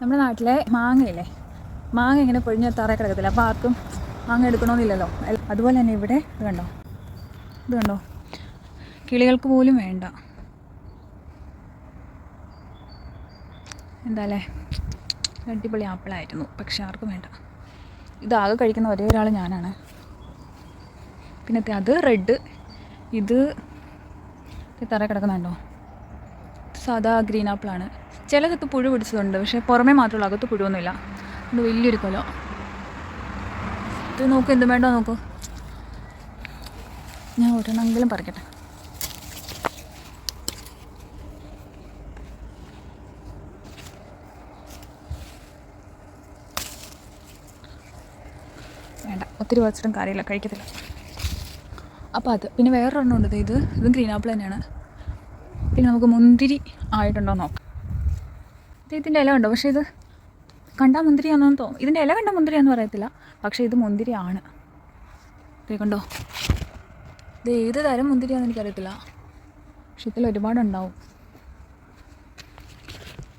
നമ്മുടെ നാട്ടിലെ മാങ്ങയില്ലേ? മാങ്ങ ഇങ്ങനെ പൊഴിഞ്ഞ തറ കിടക്കത്തില്ല? അപ്പോൾ ആർക്കും മാങ്ങ എടുക്കണമെന്നില്ലല്ലോ അതുപോലെ തന്നെ ഇവിടെ ഇത് കണ്ടോ? ഇത് കണ്ടോ? കിളികൾക്ക് പോലും വേണ്ട. എന്താല്ലേ? അടിപൊളി ആപ്പിളായിരുന്നു. പക്ഷെ ആർക്കും വേണ്ട. ഇതാകെ കഴിക്കുന്ന ഒരേ ഒരാൾ ഞാനാണ്. പിന്നെ അത് റെഡ്. ഇത് തറ കിടക്കുന്നുണ്ടോ? സാധാ ഗ്രീൻ ആപ്പിളാണ്. ചിലതൊക്കെ പുഴു പിടിച്ചതുണ്ട് പക്ഷേ പുറമേ മാത്രമേ അകത്ത് പുഴുവൊന്നുമില്ല. അത് വലിയൊരു കൊല. ഇത് നോക്കൂ എന്തും വേണ്ടോ നോക്കൂ? ഞാൻ ഒരെണ്ണെങ്കിലും പറിക്കട്ടെ. വേണ്ട ഒത്തിരി വച്ചിട്ടും കാര്യമില്ല കഴിക്കത്തില്ല. അപ്പോൾ അത് പിന്നെ വേറൊരെണ്ണം ഉണ്ട് ഇത് ഇതും ഗ്രീൻ ആപ്പിൾ തന്നെയാണ്. പിന്നെ നമുക്ക് മുന്തിരി ആയിട്ടുണ്ടോ നോക്കാം. ഇതിന്റെ ഇല ഉണ്ടോ പക്ഷേ ഇത് കണ്ടാൽ മുന്തിരിയാണെന്ന് തോന്നും ഇതിന്റെ ഇല കണ്ട മുന്തിരിയാന്ന് പറയത്തില്ല. പക്ഷേ ഇത് മുന്തിരിയാണ്. ഇത് കണ്ടോ? ഇത് ഏത് തരം മുന്തിരിയാണെന്ന് എനിക്കറിയത്തില്ല. പക്ഷെ ഇതിൽ ഒരുപാടുണ്ടാവും.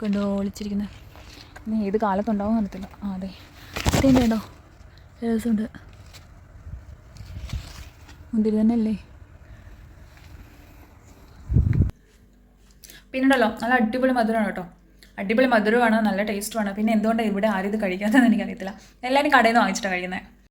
കണ്ടോ ഒളിച്ചിരിക്കുന്നത്? ഇനി ഏത് കാലത്തുണ്ടാവും അറിയത്തില്ല. ആ അതെ ഇതിന്റെ ഉണ്ടോ രസമുണ്ട്. മുന്തിരി തന്നെ അല്ലേ പിന്നുണ്ടല്ലോ നല്ല അടിപൊളി മധുരമാണ് കേട്ടോ. അടിപൊളി മധുരമാണ് നല്ല ടേസ്റ്റുമാണ് പിന്നെ എന്തുകൊണ്ടാണ് ഇവിടെ ആരും ഇത് കഴിക്കാത്തതെന്ന് എനിക്കറിയത്തില്ല. എല്ലാവരും കടയിൽ നിന്ന് വാങ്ങിച്ചിട്ടാണ് കഴിക്കുന്നത്